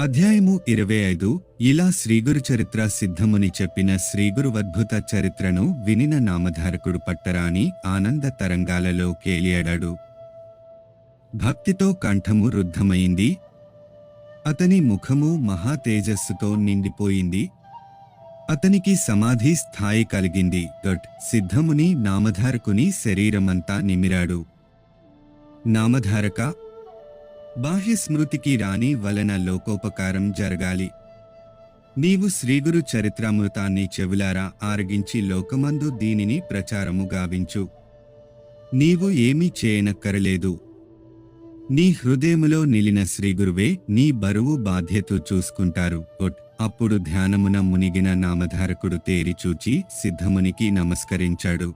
అధ్యాయము ఇరవై ఐదు. ఇలా శ్రీగురు చరిత్ర సిద్ధముని చెప్పిన శ్రీగురువద్భుత చరిత్రను వినిన నామధారకుడు పట్టరాని ఆనంద తరంగాలలో కేలియాడాడు. భక్తితో కంఠము రుద్ధమైంది. అతని ముఖము మహా తేజస్సుతో నిండిపోయింది. అతనికి సమాధి స్థాయి కలిగింది. దట్ సిద్ధముని నామధారకుని శరీరమంతా నిమిరాడు. నామధారక బాహ్య స్మృతికి రాని వలన లోకోపకారం జరగాలి. నీవు శ్రీగురు చరిత్రామృతాన్ని చెవులారా ఆరగించి లోకమందు దీనిని ప్రచారము గావించు. నీవు ఏమీ చేయనక్కరలేదు. నీ హృదయములో నిలిన శ్రీగురువే నీ బరువు బాధ్యత చూసుకుంటారు. అప్పుడు ధ్యానమున మునిగిన నామధారకుడు తేరి చూచి సిద్ధమునికి నమస్కరించాడు.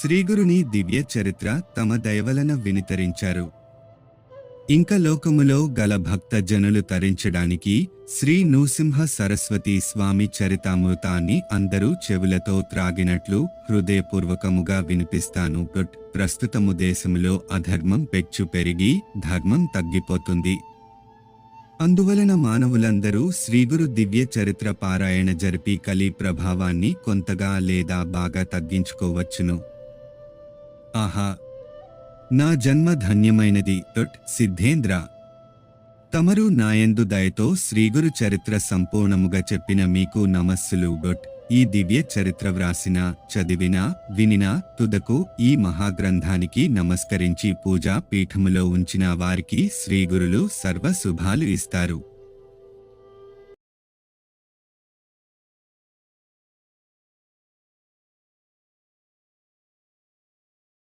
శ్రీగురుని దివ్య చరిత్ర తమ దయవలన వినితరించారు. ఇంక లోకములో గల భక్త జనులు తరించడానికి శ్రీ నృసింహ సరస్వతి స్వామి చరితామృతాన్ని అందరూ చెవులతో త్రాగినట్లు హృదయపూర్వకముగా వినిపిస్తాను. ప్రస్తుతము దేశములో అధర్మం పెచ్చు పెరిగి ధర్మం తగ్గిపోతుంది. అందువలన మానవులందరూ శ్రీగురు దివ్య చరిత్ర పారాయణ జరిపి కలి ప్రభావాన్ని కొంతగా లేదా బాగా తగ్గించుకోవచ్చును. ఆహా నా జన్మ ధన్యమైనది దొట్ సిద్ధేంద్ర. తమరు నాయందు దయతో శ్రీగురు చరిత్ర సంపూర్ణముగా చెప్పిన మీకు నమస్సులు డొట్ ఈ దివ్య చరిత్ర వ్రాసిన చదివిన వినిన తుదకు ఈ మహాగ్రంథానికి నమస్కరించి పూజా పీఠములో ఉంచిన వారికి శ్రీగురులు సర్వ శుభాలు ఇస్తారు.